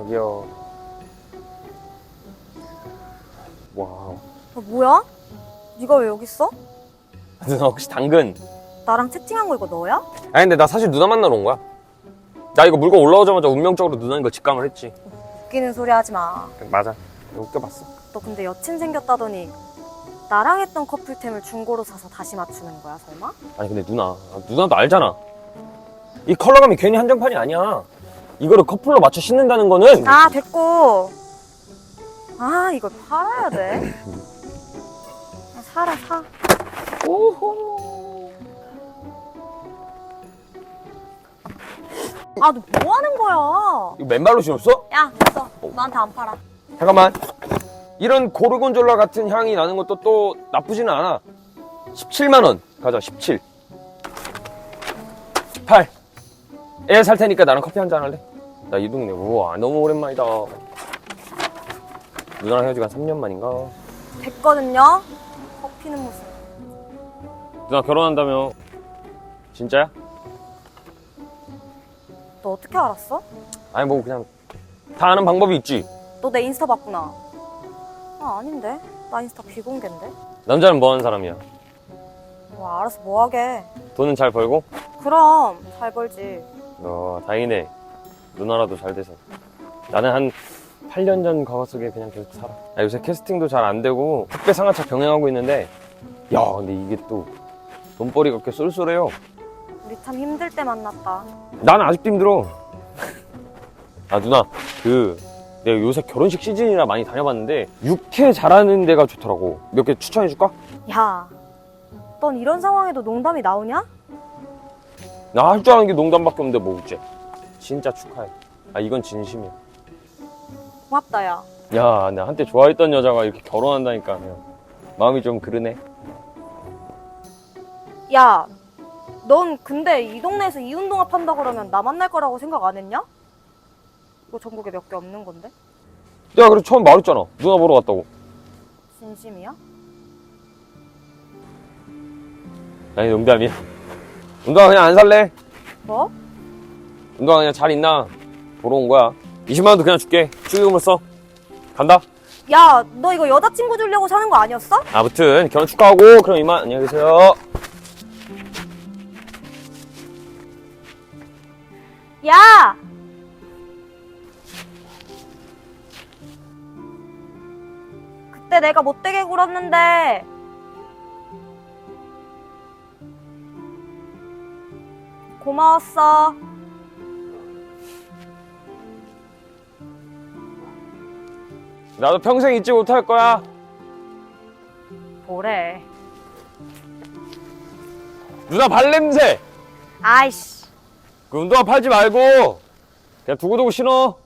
저기요. 와우. 어, 뭐야? 네가 왜 여기 있어? 누나 혹시 당근? 나랑 채팅한 거 이거 너야? 아니 근데 나 사실 누나 만나러 온 거야. 나 이거 물건 올라오자마자 운명적으로 누나인 걸 직감을 했지. 웃기는 소리 하지 마. 맞아. 웃겨봤어. 너 근데 여친 생겼다더니 나랑 했던 커플템을 중고로 사서 다시 맞추는 거야 설마? 아니 근데 누나, 누나도 알잖아. 이 컬러감이 괜히 한정판이 아니야. 이거를 커플로 맞춰 신는다는 거는 아 됐고. 아 이걸 팔아야 돼. 아, 사라 사. 오호. 아 너 뭐 하는 거야? 이거 맨발로 신었어? 야 됐어. 너한테 안 팔아. 잠깐만. 이런 고르곤졸라 같은 향이 나는 것도 또 나쁘지는 않아. 17만 원 가자. 17. 8. 애 살 테니까 나랑 커피 한 잔 할래? 나 이 동네 우와 너무 오랜만이다. 누나랑 헤어지고 한 3년 만인가? 됐거든요. 커피는 무슨? 누나 결혼한다며. 진짜야? 너 어떻게 알았어? 아니 뭐 그냥 다 아는 방법이 있지. 너 내 인스타 봤구나. 아 아닌데. 나 인스타 비공개인데. 남자는 뭐 하는 사람이야? 와 알아서 뭐 하게. 돈은 잘 벌고? 그럼 잘 벌지. 어, 다행이네. 누나라도 잘 돼서. 나는 한 8년 전 과거 속에 그냥 계속 살아. 아, 요새 캐스팅도 잘 안 되고, 택배 상하차 병행하고 있는데, 야, 근데 이게 또, 돈벌이가 그렇게 쏠쏠해요. 우리 참 힘들 때 만났다. 나는 아직도 힘들어. 아, 누나, 그, 내가 요새 결혼식 시즌이라 많이 다녀봤는데, 육회 잘하는 데가 좋더라고. 몇 개 추천해 줄까? 야, 넌 이런 상황에도 농담이 나오냐? 나 할 줄 아는 게 농담밖에 없는데 뭐 어째. 진짜 축하해. 아, 이건 진심이야. 고맙다, 야. 야, 나 한때 좋아했던 여자가 이렇게 결혼한다니까 그냥 마음이 좀 그러네. 야, 넌 근데 이 동네에서 이운동합 한다 그러면 나 만날 거라고 생각 안 했냐? 이거 전국에 몇 개 없는 건데? 내가 그래 처음 말했잖아. 누나 보러 갔다고. 진심이야? 아니 농담이야. 운동화 그냥 안 살래. 뭐? 운동화 그냥 잘 있나 보러 온 거야. 20만 원도 그냥 줄게. 축의금을 써. 간다. 야, 너 이거 여자친구 주려고 사는 거 아니었어? 아무튼 결혼 축하하고 그럼 이만 안녕히 계세요. 야! 그때 내가 못되게 굴었는데 고마웠어. 나도 평생 잊지 못할 거야. 뭐래? 누나 발냄새. 아이씨. 그 운동화 팔지 말고 그냥 두고두고 신어.